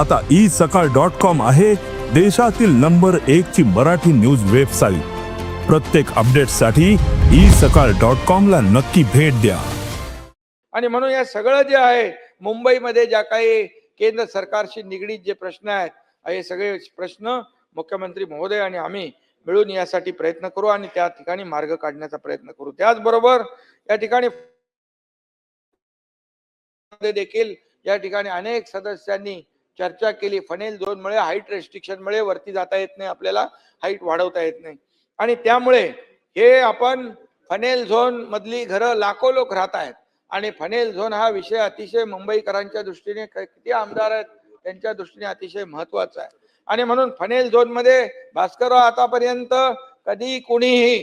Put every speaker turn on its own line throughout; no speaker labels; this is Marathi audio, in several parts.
आता ई सकाळ डॉट कॉम आहे देशातील नंबर एक ची मराठी न्यूज वेबसाईट. प्रत्येक अपडेटसाठी ई सकाळ डॉट कॉम ला नक्की भेट द्या.
आणि म्हणून या सगळं जे आहे मुंबईमध्ये ज्या काही केंद्र सरकारशी निगडीत जे प्रश्न आहेत हे सगळे प्रश्न मुख्यमंत्री महोदय आणि आम्ही मिळून यासाठी प्रयत्न करू आणि त्या ठिकाणी मार्ग काढण्याचा प्रयत्न करू. त्याचबरोबर या ठिकाणी मध्ये देखील या ठिकाणी अनेक सदस्यांनी चर्चा केली. फनेल झोनमुळे हाईट रेस्ट्रिक्शनमुळे वरती जाता येत नाही आपल्याला. हाईट वाढवता येत नाही. आणि त्यामुळे हे आपण फनेल झोन मधली घरं लाखो लोक राहत आहेत. आणि फनेल झोन हा विषय अतिशय मुंबईकरांच्या दृष्टीने किती आमदार आहेत त्यांच्या दृष्टीने अतिशय महत्त्वाचा आहे. आणि म्हणून फनेल झोनमध्ये भास्करराव आतापर्यंत कधी कुणीही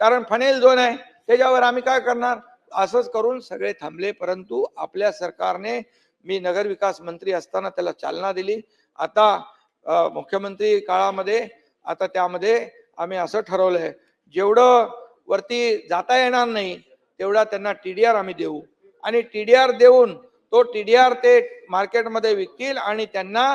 कारण फनेल झोन आहे त्याच्यावर आम्ही काय करणार? असंच करून सगळे थांबले परंतु आपल्या सरकारने मी नगर विकास मंत्री असताना त्याला चालना दिली. आता मुख्यमंत्री काळामध्ये आता त्यामध्ये आम्ही असं ठरवलंय जेवढं वरती जाता येणार नाही तेवढा त्यांना टी डी आर आम्ही देऊ. आणि टी डी आर देऊन तो टी डी आर ते मार्केटमध्ये विकतील आणि त्यांना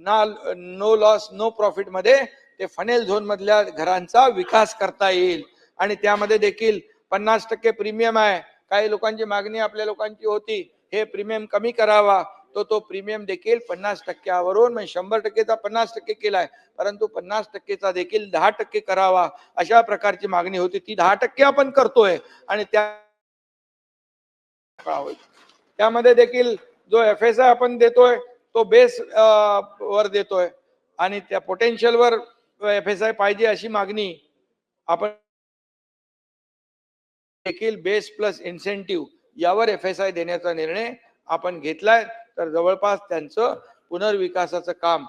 ना नो लॉस नो प्रॉफिटमध्ये ते फनेल झोन मधल्या घरांचा विकास करता येईल. आणि त्यामध्ये देखील पन्नास टक्के प्रीमियम आहे. काही लोकांची मागणी आपल्या लोकांची होती. हे प्रीमियम कमी करावा. तो तो प्रीमियम देखील पन्नास टक्क्यावरून म्हणजे शंभर टक्केचा पन्नास टक्के केलाय. परंतु पन्नास टक्केचा देखील दहा टक्के करावा. अशा प्रकारची मागणी होती. ती दहा टक्के आपण करतोय. आणि त्या त्यामध्ये देखील जो एफ एस आय आपण देतोय तो बेस वर देतोय. आणि त्या पोटेन्शियल वर एफ एस आय पाहिजे अशी मागणी आपण देखील बेस प्लस इन्सेंटिव्ह यावर एफ एस आय देण्याचा निर्णय आपण घेतलाय. तर जवळपास त्यांचं पुनर्विकासाचं काम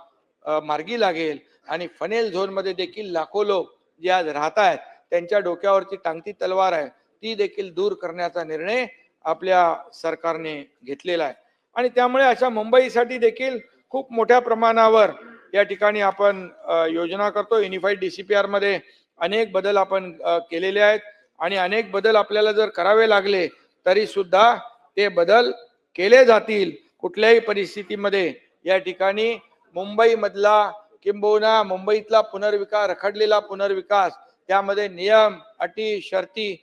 मार्गी लागेल. आणि फनेल झोनमध्ये देखील लाखो लोक जे आज राहत आहेत त्यांच्या डोक्यावरची टांगती तलवार आहे. ती देखील दूर करण्याचा निर्णय आपल्या सरकारने घेतलेला आहे. आणि त्यामुळे अशा मुंबईसाठी देखील खूप मोठ्या प्रमाणावर या ठिकाणी आपण योजना करतो. युनिफाईड डीसीपीआरमध्ये अनेक बदल आपण केलेले आहेत. आणि अनेक बदल आपल्याला जर करावे लागले तरी सुद्धा ते बदल केले जातील कुठल्याही परिस्थितीमध्ये. या ठिकाणी मुंबईमधला किंबहुना मुंबईतला पुनर्विकास रखडलेला पुनर्विकास त्यामध्ये नियम अटी शर्ती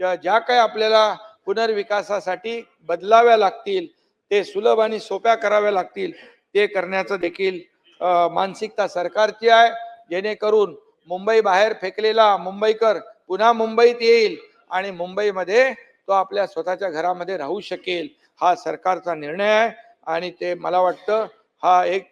ज्या ज्या काही आपल्याला पुनर्विकासासाठी बदलाव्या लागतील ते सुलभ आणि सोप्या कराव्या लागतील ते करण्याचं देखील मानसिकता सरकारची आहे. जेणेकरून मुंबई बाहेर फेकलेला मुंबईकर पुन्हा मुंबईत येईल आणि मुंबईमध्ये तो आपल्या स्वतःच्या घरामध्ये राहू शकेल हा सरकारचा निर्णय आहे. आणि ते मला वाटतं हा एक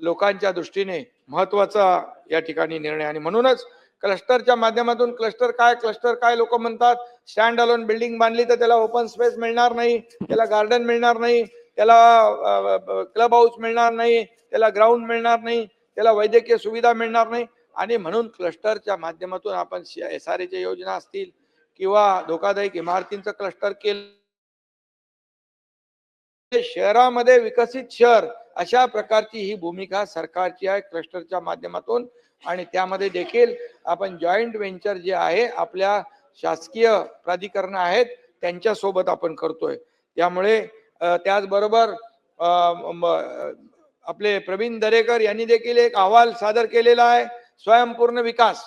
लोकांच्या दृष्टीने महत्त्वाचा या ठिकाणी निर्णय. आणि म्हणूनच क्लस्टरच्या माध्यमातून क्लस्टर काय क्लस्टर काय लोक म्हणतात? स्टँड अलोन बिल्डिंग बांधली तर त्याला ओपन स्पेस मिळणार नाही त्याला गार्डन मिळणार नाही त्याला क्लब हाऊस मिळणार नाही त्याला ग्राउंड मिळणार नाही त्याला वैद्यकीय सुविधा मिळणार नाही. आणि म्हणून क्लस्टरच्या माध्यमातून आपण एस आर एच्या योजना असतील किंवा धोकादायक इमारतींचं क्लस्टर केलं शहरामध्ये विकसित शहर अशा प्रकारची ही भूमिका सरकारची आहे क्लस्टरच्या माध्यमातून. आणि त्यामध्ये देखील आपण जॉईंट व्हेंचर जे आहे आपल्या शासकीय प्राधिकरण आहेत त्यांच्यासोबत आपण करतोय. त्यामुळे त्याचबरोबर आपले प्रवीण दरेकर यांनी देखील एक अहवाल सादर केलेला आहे स्वयंपूर्ण विकास.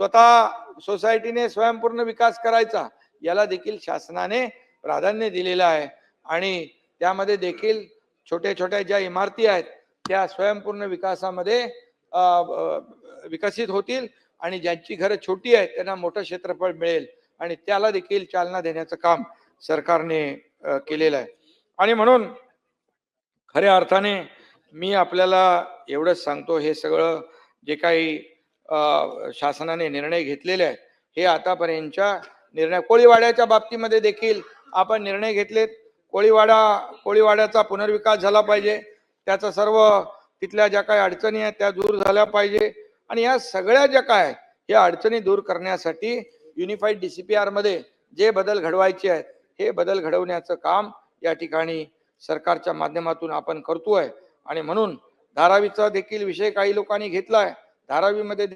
स्वतः सोसायटीने स्वयंपूर्ण विकास करायचा याला देखील शासनाने प्राधान्य दिलेलं आहे. आणि त्यामध्ये देखील छोट्या छोट्या ज्या इमारती आहेत त्या स्वयंपूर्ण विकासामध्ये विकसित होतील आणि ज्यांची घरं छोटी आहेत त्यांना मोठं क्षेत्रफळ मिळेल आणि त्याला देखील चालना देण्याचं काम सरकारने केलेलं आहे. आणि म्हणून खऱ्या अर्थाने मी आपल्याला एवढंच सांगतो हे सगळं जे काही शासनाने निर्णय घेतलेले आहेत. हे आतापर्यंतच्या निर्णय कोळीवाड्याच्या बाबतीमध्ये देखील आपण निर्णय घेतलेत. कोळीवाडा कोळीवाड्याचा पुनर्विकास झाला पाहिजे. त्याचा सर्व तिथल्या ज्या काही अडचणी आहेत त्या दूर झाल्या पाहिजे. आणि या सगळ्या ज्या काय या अडचणी दूर करण्यासाठी युनिफाईड डी सी पी आरमध्ये जे बदल घडवायचे आहेत हे बदल घडवण्याचं काम या ठिकाणी सरकारच्या माध्यमातून आपण करतोय. आणि म्हणून धारावीचा देखील विषय काही लोकांनी घेतला आहे धारावीमध्ये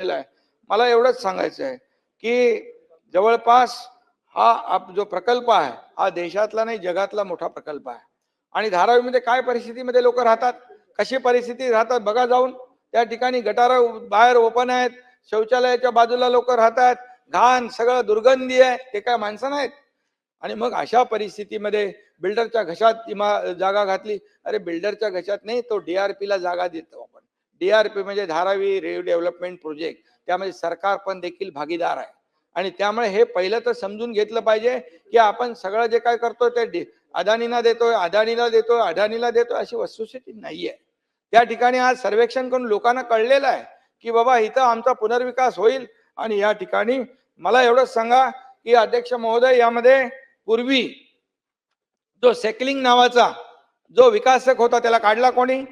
आहे. मला एवढंच सांगायचं आहे की जवळपास हा आप जो प्रकल्प आहे हा देशातला नाही जगातला मोठा प्रकल्प आहे. आणि धारावीमध्ये काय परिस्थितीमध्ये लोक राहतात? कशी परिस्थिती राहतात? बघा जाऊन. त्या ठिकाणी गटारा बाहेर ओपन आहेत. शौचालयाच्या बाजूला लोक राहतात. घाण सगळं दुर्गंधी आहे. ते काय माणसं नाहीत? आणि मग अशा परिस्थितीमध्ये बिल्डरच्या घशात इमा जागा घातली. अरे बिल्डरच्या घशात नाही तो डी आर पीला जागा देतो आपण. डीआरपी म्हणजे धारावी रिडेव्हलपमेंट प्रोजेक्ट. त्यामध्ये सरकार पण देखील भागीदार आहे. आणि त्यामुळे हे पहिलं तर समजून घेतलं पाहिजे की आपण सगळं जे काय करतो ते डी- अदानीला देतोय अदानीला देतोय अदानीला देतोय अशी वस्तुस्थिती नाहीये. त्या ठिकाणी आज सर्वेक्षण करून लोकांना कळलेलं आहे की बाबा इथं आमचा पुनर्विकास होईल. आणि या ठिकाणी मला एवढंच सांगा की अध्यक्ष महोदय यामध्ये पूर्वी जो सेकलिंग नावाचा जो विकासक होता त्याला काढला कोणी?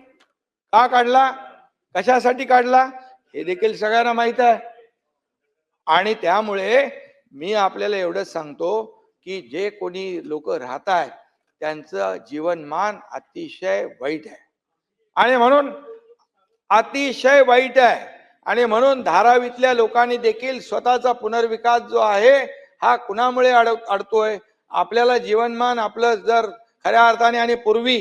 का काढला? कशासाठी काढला? हे देखील सगळ्यांना माहीत आहे. आणि त्यामुळे मी आपल्याला एवढंच सांगतो की जे कोणी लोक राहत आहेत त्यांचं जीवनमान अतिशय वाईट आहे. आणि म्हणून अतिशय वाईट आहे. आणि म्हणून धारावीतल्या लोकांनी देखील स्वतःचा पुनर्विकास जो आहे हा कुणामुळे अड अडतोय? आपल्याला जीवनमान आपलं जर खऱ्या अर्थाने आणि पूर्वी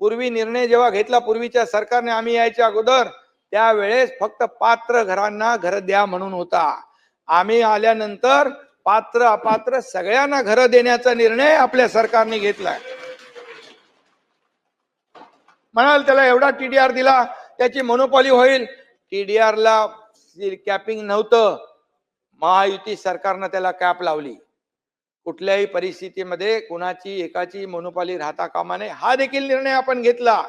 पूर्वी निर्णय जेव्हा घेतला पूर्वीच्या सरकारने आम्ही यायच्या अगोदर त्यावेळेस फक्त पात्र घरांना घर द्या म्हणून होता. आम्ही आल्यानंतर पात्र अपात्र सगळ्यांना घर देण्याचा निर्णय आपल्या सरकारने घेतलाय म्हणाल त्याला एवढा टीडीआर दिला त्याची मोनोपॉली होईल. टीडीआर ला कॅपिंग नव्हतं. महायुती सरकारनं त्याला कॅप लावली. कुठल्याही परिस्थितीमध्ये कुणाची एकाची मोनोपाली राहता कामा नये. हा देखील निर्णय आपण घेतला.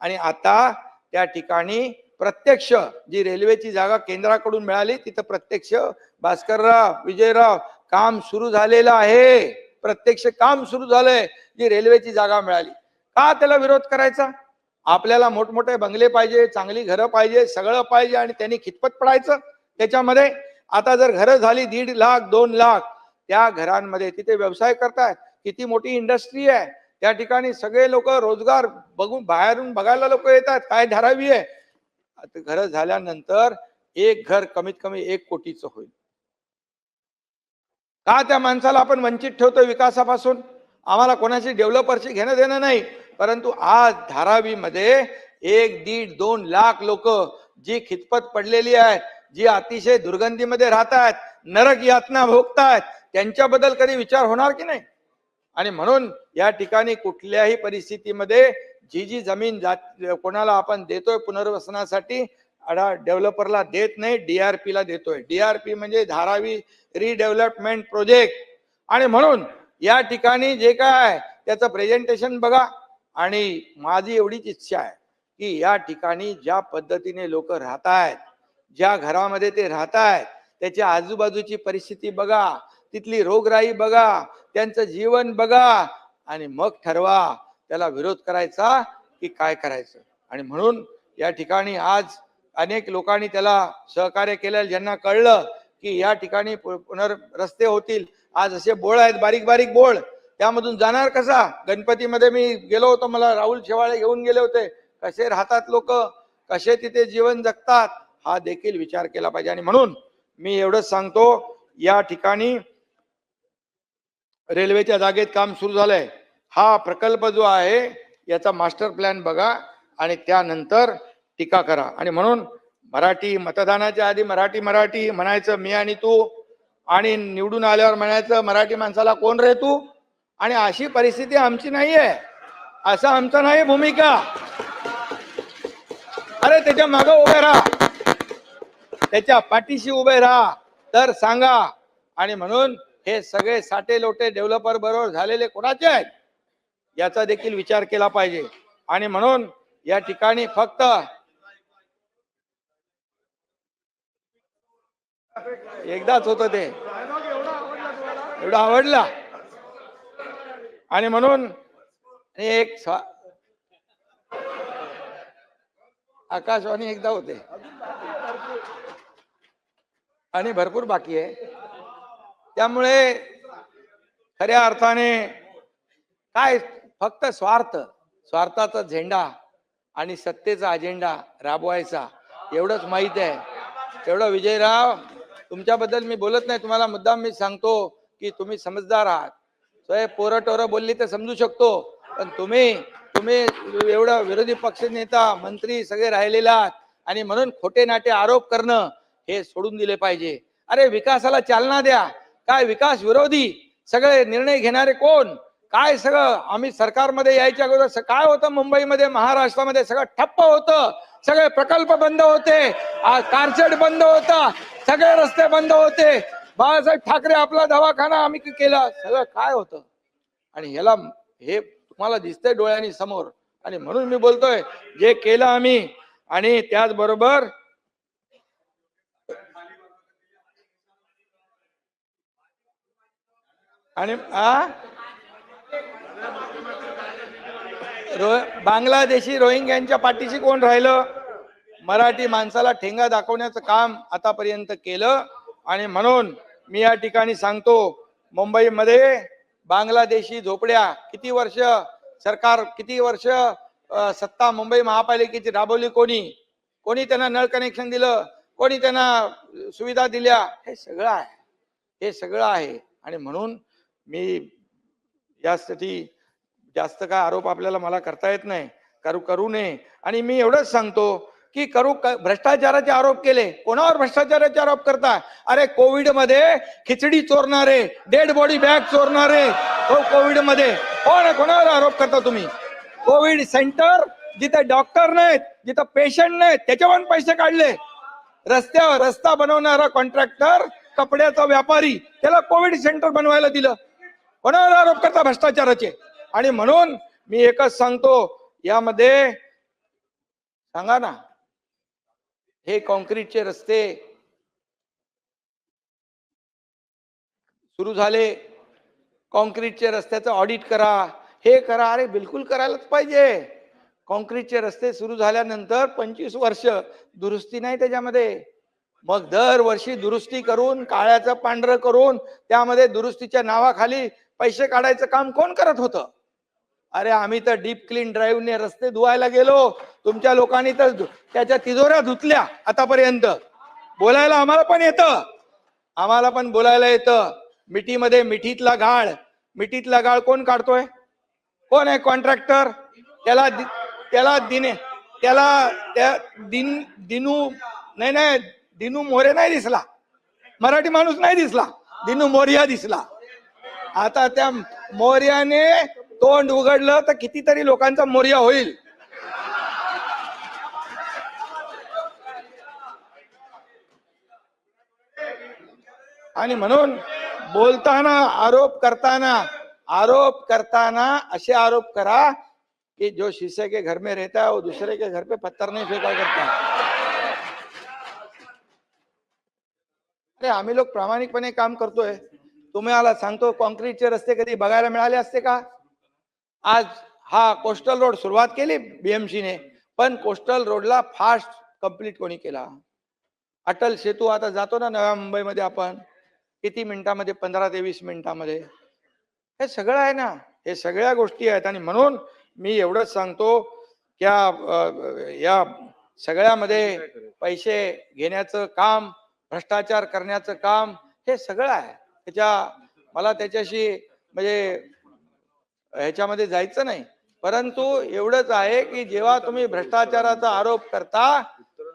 आणि आता त्या ठिकाणी प्रत्यक्ष जी रेल्वेची जागा केंद्राकडून मिळाली तिथं प्रत्यक्ष भास्करराव विजयराव काम सुरू झालेलं आहे. प्रत्यक्ष काम सुरू झालंय जी रेल्वेची जागा मिळाली. का त्याला विरोध करायचा? आपल्याला मोठमोठे बंगले पाहिजे चांगली घरं पाहिजे सगळं पाहिजे आणि त्यांनी खितपत पडायचं त्याच्यामध्ये. आता जर घरं झाली दीड लाख दोन लाख त्या घरांमध्ये तिथे व्यवसाय करतायत. किती मोठी इंडस्ट्री आहे. त्या ठिकाणी सगळे लोक रोजगार बघून बाहेरून बघायला लोक येतात. काय धारावी आहे? आता झाल्यानंतर एक घर कमीत कमी एक कोटीचं होईल. का त्या माणसाला आपण वंचित ठेवतो विकासापासून? आम्हाला कोणाची डेव्हलपरशी घेणं देणं नाही. परंतु आज धारावीमध्ये एक दीड दोन लाख लोक जी खितपत पडलेली आहेत जी अतिशय दुर्गंधीमध्ये राहत आहेत नरक यातना भोगतायत त्यांच्याबद्दल कधी विचार होणार की नाही? आणि म्हणून या ठिकाणी कुठल्याही परिस्थितीमध्ये जी जी जमीन जात कोणाला आपण देतोय पुनर्वसनासाठी अडा डेव्हलपरला देत नाही डीआरपी ला देतोय. डीआरपी म्हणजे धारावी रिडेव्हलपमेंट प्रोजेक्ट आणि म्हणून या ठिकाणी जे काय आहे त्याचं प्रेझेंटेशन बघा. आणि माझी एवढीच इच्छा आहे की या ठिकाणी ज्या पद्धतीने लोक राहत आहेत ज्या घरामध्ये ते राहत आहेत त्याच्या आजूबाजूची परिस्थिती बघा. तिथली रोगराई बघा त्यांचं जीवन बघा आणि मग ठरवा. त्याला विरोध करायचा की काय करायचं? आणि म्हणून या ठिकाणी आज अनेक लोकांनी त्याला सहकार्य केलं ज्यांना कळलं की या ठिकाणी पु- पुनर रस्ते होतील. आज असे बोळ आहेत बारीक बारीक बोळ. त्यामधून जाणार कसा? गणपतीमध्ये मी गेलो होतो मला राहुल शेवाळे घेऊन गेले होते. कसे राहतात लोक? कसे तिथे जीवन जगतात? हा देखील विचार केला पाहिजे. आणि म्हणून मी एवढंच सांगतो या ठिकाणी रेल्वेच्या जागेत काम सुरू झालंय. हा प्रकल्प जो आहे याचा मास्टर प्लॅन बघा आणि त्यानंतर टीका करा. आणि म्हणून मराठी मतदानाच्या आधी मराठी मराठी म्हणायचं मी आणि तू. आणि निवडून आल्यावर म्हणायचं मराठी माणसाला कोण रे तू? आणि अशी परिस्थिती आमची नाही आहे असं आमचं नाही भूमिका. अरे त्याच्या मागं उभे राहा. त्याच्या पाठीशी उभे राहा. तर सांगा. आणि म्हणून हे सगळे साठे लोटे डेव्हलपर बरोबर झालेले कोणाचे आहेत? याचा देखील विचार केला पाहिजे. आणि म्हणून या ठिकाणी फक्त एकदाच होत ते. एवढं आवडला. आणि म्हणून एक आकाशवाणी एकदा होते. आणि भरपूर बाकी आहे. त्यामुळे खऱ्या अर्थाने काय फक्त स्वार्थ स्वार्थाचा झेंडा आणि सत्तेचा अजेंडा राबवायचा एवढंच माहीत आहे. तेवढं विजयराव तुमच्याबद्दल मी बोलत नाही तुम्हाला मुद्दाम मी सांगतो की तुम्ही समजदार आहात. सोय पोरं टोरं बोलली तर समजू शकतो पण तुम्ही तुम्ही एवढं विरोधी पक्ष नेता मंत्री सगळे राहिलेला आहात आणि म्हणून खोटे नाटे आरोप करणं हे सोडून दिले पाहिजे. अरे विकासाला चालना द्या काय विकास विरोधी? सगळे निर्णय घेणारे कोण? काय सगळं आम्ही सरकारमध्ये यायच्या अगोदर काय होतं मुंबईमध्ये महाराष्ट्रामध्ये? सगळं ठप्प होतं. सगळे प्रकल्प बंद होते. कारशेड बंद होता. सगळे रस्ते बंद होते. बाळासाहेब ठाकरे आपला दवाखाना आम्ही केला. सगळं काय होतं? आणि ह्याला हे तुम्हाला दिसतंय डोळ्यांनी समोर. आणि म्हणून मी बोलतोय जे केलं आम्ही. आणि त्याचबरोबर आणि आ? रो बांगलादेशी रोहिंग्यांच्या पाठीशी कोण राहिलं? मराठी माणसाला ठेंगा दाखवण्याचं काम आतापर्यंत केलं. आणि म्हणून मी या ठिकाणी सांगतो मुंबईमध्ये बांगलादेशी झोपड्या किती वर्ष सरकार किती वर्ष सत्ता मुंबई महापालिकेची राबवली कोणी? कोणी त्यांना नळ कनेक्शन दिलं? कोणी त्यांना सुविधा दिल्या? हे सगळं आहे. हे सगळं आहे. आणि म्हणून मी यासाठी जास्त काय आरोप आपल्याला मला करता येत नाही. करू करू नये. आणि मी एवढंच सांगतो की करू भ्रष्टाचाराचे आरोप केले. कोणावर भ्रष्टाचाराचे आरोप करता? अरे कोविडमध्ये खिचडी चोरणारे डेड बॉडी बॅग चोरणारे हो, कोविडमध्ये कोण कोणावर आरोप करता तुम्ही? कोविड सेंटर जिथे डॉक्टर नाहीत जिथं पेशंट नाहीत त्याच्यावर पैसे काढले. रस्त्यावर रस्ता बनवणारा कॉन्ट्रॅक्टर कपड्याचा व्यापारी त्याला कोविड सेंटर बनवायला दिलं. कोणावर आरोप करता भ्रष्टाचाराचे. आणि म्हणून मी एकच सांगतो यामध्ये सांगा ना हे कॉन्क्रीटचे रस्ते सुरू झाले. कॉन्क्रीटचे रस्त्याचं ऑडिट करा. हे करा अरे बिलकुल करायलाच पाहिजे. कॉन्क्रीटचे रस्ते सुरू झाल्यानंतर पंचवीस वर्ष दुरुस्ती नाही त्याच्यामध्ये. मग दरवर्षी दुरुस्ती करून काळ्याचं पांढरं करून त्यामध्ये दुरुस्तीच्या नावाखाली पैसे काढायचं काम कोण करत होतं? अरे आम्ही तर डीप क्लीन ड्राईव्हने रस्ते धुवायला गेलो. तुमच्या लोकांनी तर त्याच्या तिजोऱ्या धुतल्या आतापर्यंत. बोलायला आम्हाला पण येतं. आम्हाला पण बोलायला येतं. मिठीमध्ये मिठीतला गाळ. मिठीतला गाळ कोण काढतोय? कोण आहे कॉन्ट्रॅक्टर त्याला त्याला दिने त्याला त्या दिन दिनू नाही नाही दिनू मोरे नाही दिसला. मराठी माणूस नाही दिसला. दिनू मोरिया दिसला. आता त्या मोर्याने तोंड उघडलं तर कितीतरी लोकांचा मोर्या होईल. आणि म्हणून बोलताना आरोप करताना आरोप करताना असे आरोप करा कि जो शीशे के घर में रहता है वो दूसरे के घर पे पत्थर नहीं फेंका करता. अरे आम्ही लोक प्रामाणिकपणे काम करतोय. तुम्हाला सांगतो कॉन्क्रीटचे रस्ते कधी बघायला मिळाले असते का? आज हा कोस्टल रोड सुरुवात केली बीएमसीने ने पण कोस्टल रोडला फास्ट कंप्लीट कोणी केला? अटल सेतू आता जातो ना नव्या मुंबईमध्ये आपण. किती मिनिटामध्ये? पंधरा ते वीस मिनिटामध्ये. हे सगळं आहे ना. हे सगळ्या गोष्टी आहेत आणि म्हणून मी एवढंच सांगतो की या सगळ्यामध्ये पैसे घेण्याचं काम भ्रष्टाचार करण्याचं काम हे सगळं आहे. त्याच्या मला त्याच्याशी म्हणजे ह्याच्यामध्ये जायचं नाही. परंतु एवढंच आहे की जेव्हा तुम्ही भ्रष्टाचाराचा आरोप करता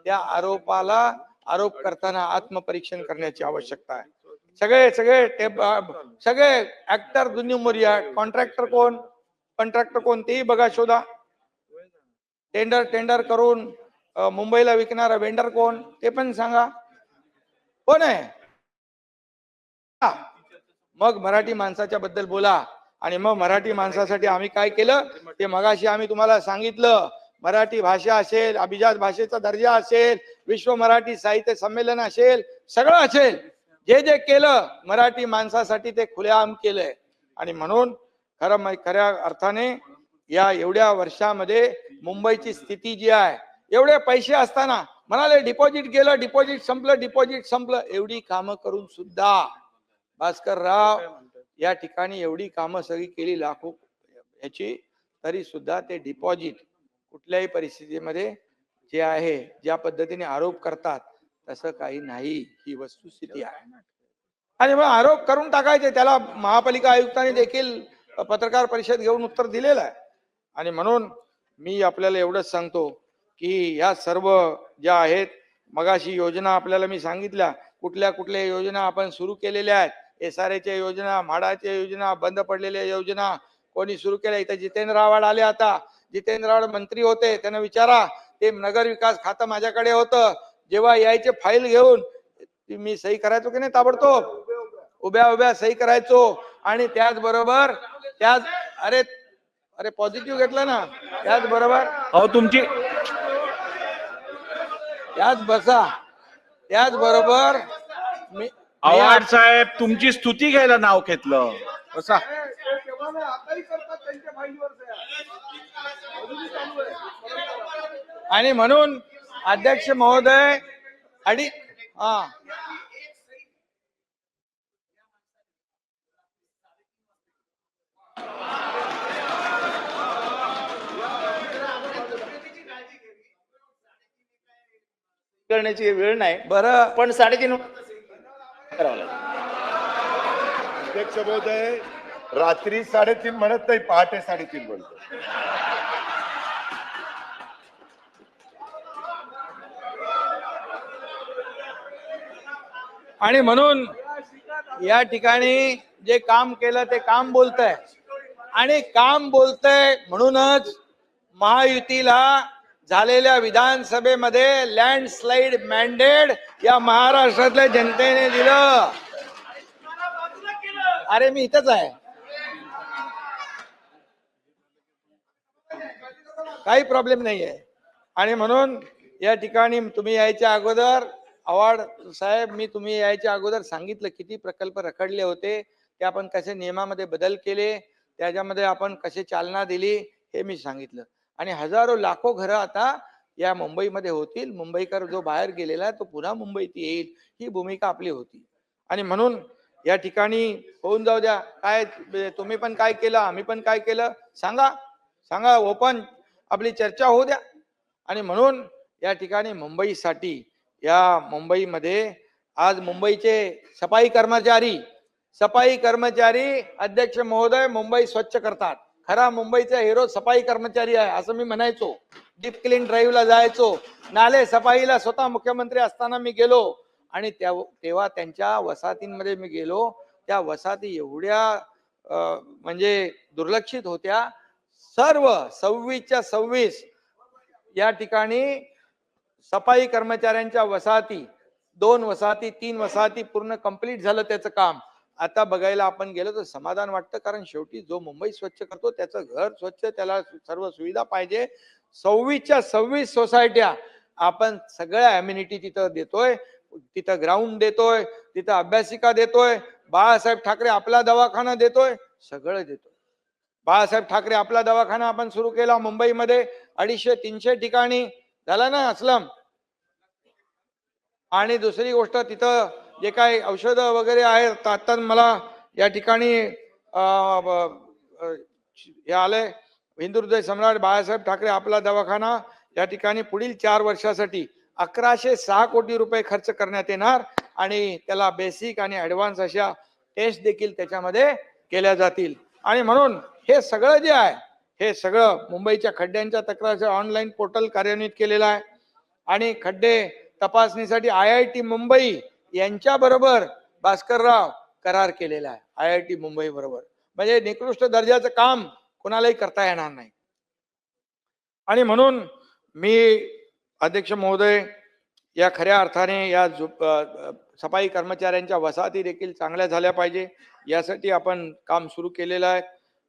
त्या आरोपाला आरोप करताना आत्मपरीक्षण करण्याची आवश्यकता आहे. सगळे सगळे टेप सगळे ऍक्टर दुन्यू मोरिया कॉन्ट्रॅक्टर कोण? कॉन्ट्रॅक्टर कोण तेही बघा शोधा. टेंडर टेंडर करून मुंबईला विकणारा वेंडर कोण? ते पण सांगा. कोण आहे? मग मराठी माणसाच्या बद्दल बोला. आणि मग मराठी माणसासाठी आम्ही काय केलं? ते मगाशी आम्ही तुम्हाला सांगितलं. मराठी भाषा असेल अभिजात भाषेचा दर्जा असेल विश्व मराठी साहित्य संमेलन असेल सगळं असेल. जे जे केलं मराठी माणसासाठी ते खुलेआम केलंय. आणि म्हणून खरं खऱ्या अर्थाने या एवढ्या वर्षामध्ये मुंबईची स्थिती जी आहे एवढे पैसे असताना म्हणाले डिपॉझिट गेलं डिपॉझिट संपलं डिपॉझिट संपलं. एवढी कामं करून सुद्धा भास्कर राव या ठिकाणी एवढी कामं सगळी केली लाखो ह्याची तरी सुद्धा ते डिपॉझिट कुठल्याही परिस्थितीमध्ये जे आहे ज्या पद्धतीने आरोप करतात तसं काही नाही. ही वस्तुस्थिती आहे. आणि मग आरोप करून टाकायचे. त्याला महापालिका आयुक्तांनी देखील पत्रकार परिषद घेऊन उत्तर दिलेलं आहे. आणि म्हणून मी आपल्याला एवढंच सांगतो की ह्या सर्व ज्या आहेत मगाशी योजना आपल्याला मी सांगितल्या कुठल्या कुठल्या योजना आपण सुरू केलेल्या आहेत एस आर एच्या योजना म्हाडाच्या योजना बंद पडलेल्या योजना कोणी सुरू केल्या? इथं जितेंद्र आव्हाड आले आता. जितेंद्र आव्हाड मंत्री होते. त्यांना विचारा. ते नगर विकास खातं माझ्याकडे होतं. जेव्हा यायचे फाईल घेऊन मी सही करायचो की नाही? ताबडतोब. उभ्या उभ्या सही करायचो. आणि त्याचबरोबर त्याच अरे अरे पॉझिटिव्ह घेतलं ना? त्याचबरोबर
अहो तुमची
त्याच बसा. त्याचबरोबर मी
आव्हाड साहेब तुमची स्तुती घ्यायला नाव घेतलं. बसा.
आणि म्हणून अध्यक्ष महोदय अडी हा.
करण्याची वेळ नाही.
बरं.
पण साडेतीन करावं लागेल.
अध्यक्ष महोदय रात्री साडेतीन म्हणत नाही पहाटे साडेतीन म्हणतो.
आणि म्हणून या ठिकाणी जे काम केलं ते काम बोलतंय. आणि काम दिलंय म्हणूनच महायुतीला झालेल्या विधानसभेमध्ये लँडस्लाइड मॅन्डेट या महाराष्ट्रातल्या जनतेने दिलं. अरे मी इथंच आहे. काही प्रॉब्लेम नाही आहे आणि म्हणून या ठिकाणी तुम्ही यायच्या अगोदर आव्हाड साहेब मी तुम्ही यायच्या अगोदर सांगितलं किती प्रकल्प रखडले होते ते आपण कसे नियमामध्ये बदल केले त्याच्यामध्ये आपण कसे चालना दिली हे मी सांगितलं. आणि हजारो लाखो घरं आता या मुंबईमध्ये होतील. मुंबईकर जो बाहेर गेलेला आहे तो पुन्हा मुंबईत येईल ही भूमिका आपली होती. आणि म्हणून या ठिकाणी होऊन जाऊ द्या. काय तुम्ही पण काय केलं आम्ही पण काय केलं? सांगा सांगा ओपन आपली चर्चा होऊ द्या. आणि म्हणून या ठिकाणी मुंबईसाठी या मुंबईमध्ये आज मुंबईचे सफाई कर्मचारी सफाई कर्मचारी अध्यक्ष महोदय मुंबई स्वच्छ करतात. खरा मुंबईचा हिरो सफाई कर्मचारी आहे असं मी म्हणायचो. डीप क्लीन ड्राईव्हला जायचो. नाले सफाईला स्वतः मुख्यमंत्री असताना मी गेलो. आणि त्या तेव्हा त्यांच्या वसाहतींमध्ये मी गेलो. त्या वसाहती एवढ्या म्हणजे दुर्लक्षित होत्या. सर्व सव्वीसच्या सव्वीस या ठिकाणी सफाई कर्मचाऱ्यांच्या वसाहती दोन वसाहती तीन वसाहती पूर्ण कंप्लीट झालं त्याचं काम. आता बघायला आपण गेलो तर समाधान वाटतं कारण शेवटी जो मुंबई स्वच्छ करतो त्याचं घर स्वच्छ त्याला सर्व सुविधा पाहिजे. सव्वीसच्या सव्वीस सोसायट्या आपण सगळ्या ॲम्युनिटी तिथं देतोय. तिथं ग्राउंड देतोय तिथं अभ्यासिका देतोय. बाळासाहेब ठाकरे आपला दवाखाना देतोय सगळं देतोय. बाळासाहेब ठाकरे आपला दवाखाना आपण सुरू केला मुंबईमध्ये अडीचशे तीनशे ठिकाणी. झाला ना असलम. आणि दुसरी गोष्ट तिथं जे काही औषधं वगैरे आहेत आता मला या ठिकाणी हे आलंय. हिंदू हृदय सम्राट बाळासाहेब ठाकरे आपला दवाखाना या ठिकाणी पुढील चार वर्षासाठी अकराशे सहा कोटी रुपये खर्च करण्यात येणार आणि त्याला बेसिक आणि ॲडव्हान्स अशा टेस्ट देखील त्याच्यामध्ये केल्या जातील. आणि म्हणून हे सगळं जे आहे हे सगळं मुंबईच्या खड्ड्यांच्या तक्रारचं ऑनलाईन पोर्टल कार्यान्वित केलेलं आहे. आणि खड्डे तपासणीसाठी आय आय टी मुंबई यांच्याबरोबर भास्करराव करार केलेला आहे आय आय टी मुंबई बरोबर. म्हणजे निकृष्ट दर्जाचं काम कोणालाही करता येणार नाही. आणि म्हणून मी अध्यक्ष महोदय या खऱ्या अर्थाने या झोप- सफाई कर्मचाऱ्यांच्या वसाहती देखील चांगल्या झाल्या पाहिजे. यासाठी आपण काम सुरू केलेलं आहे.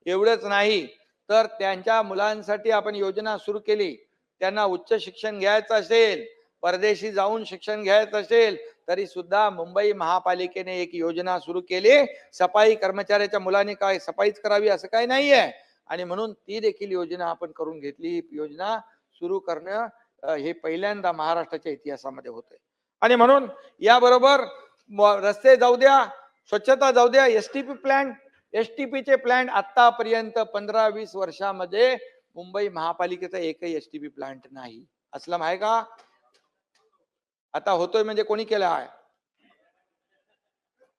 एवढंच नाही तर त्यांच्या मुलांसाठी आपण योजना सुरू केली. त्यांना उच्च शिक्षण घ्यायचं असेल परदेशी जाऊन शिक्षण घ्यायचं असेल तरी सुद्धा मुंबई महापालिकेने एक योजना सुरू केली. सफाई कर्मचाऱ्याच्या मुलांनी काय सफाईच करावी असं काही नाहीये. आणि म्हणून ती देखील योजना आपण करून घेतली. ही योजना सुरू करणं हे पहिल्यांदा महाराष्ट्राच्या इतिहासामध्ये होते आणि म्हणून याबरोबर रस्ते जाऊ द्या स्वच्छता जाऊ द्या S T P plan S T पीचे प्लॅन आतापर्यंत पंधरा वीस वर्षामध्ये मुंबई महापालिकेचा एकही एस टी पी प्लांट नाही. असलम आहे का? आता होतोय म्हणजे कोणी केला आहे?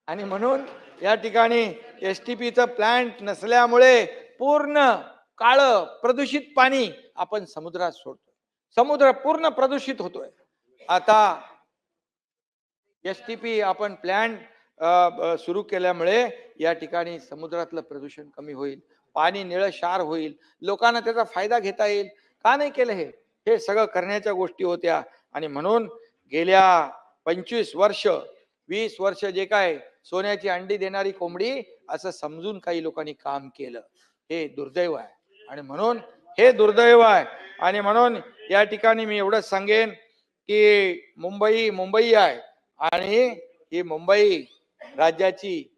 आणि म्हणून या ठिकाणी एस टी पीचं प्लांट नसल्यामुळे पूर्ण काळं प्रदूषित पाणी आपण समुद्रात सोडतो समुद्र पूर्ण प्रदूषित होतोय. आता एस टी पी आपण प्लॅन्ट सुरू केल्यामुळे या ठिकाणी समुद्रातलं प्रदूषण कमी होईल. पाणी निळं शार होईल. लोकांना त्याचा फायदा घेता येईल. का नाही केलं हे? हे सगळं करण्याच्या गोष्टी होत्या. आणि म्हणून गेल्या पंचवीस वर्ष वीस वर्ष जे काय सोन्याची अंडी देणारी कोंबडी असं समजून काही लोकांनी काम केलं. हे दुर्दैव आहे. आणि म्हणून हे दुर्दैव आहे. आणि म्हणून या ठिकाणी मी एवढंच सांगेन की मुंबई मुंबई आहे. आणि ही मुंबई राज्याची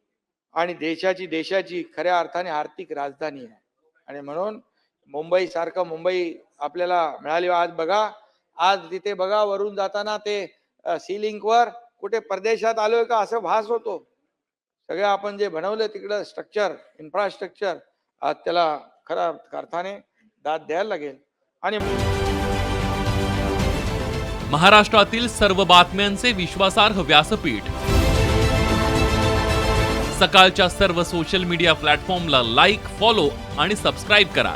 आणि देशाची देशाची खऱ्या अर्थाने आर्थिक राजधानी आहे. आणि म्हणून मुंबईसारखं मुंबई आपल्याला मिळाली. आज बघा आज तिथे बघा वरून जाताना ते सी लिंक वर कुठे परदेशात आलोय का असं भास होतो. सगळं आपण जे बनवलं तिकडं स्ट्रक्चर इन्फ्रास्ट्रक्चर आज त्याला खरा अर्थाने दाद द्यायला लागेल. आणि
महाराष्ट्रातील सर्व बातम्यांचे विश्वासार्ह व्यासपीठ. सकाळच्या सर्व सोशल मीडिया प्लॅटफॉर्मला लाईक फॉलो आणि सबस्क्राईब करा.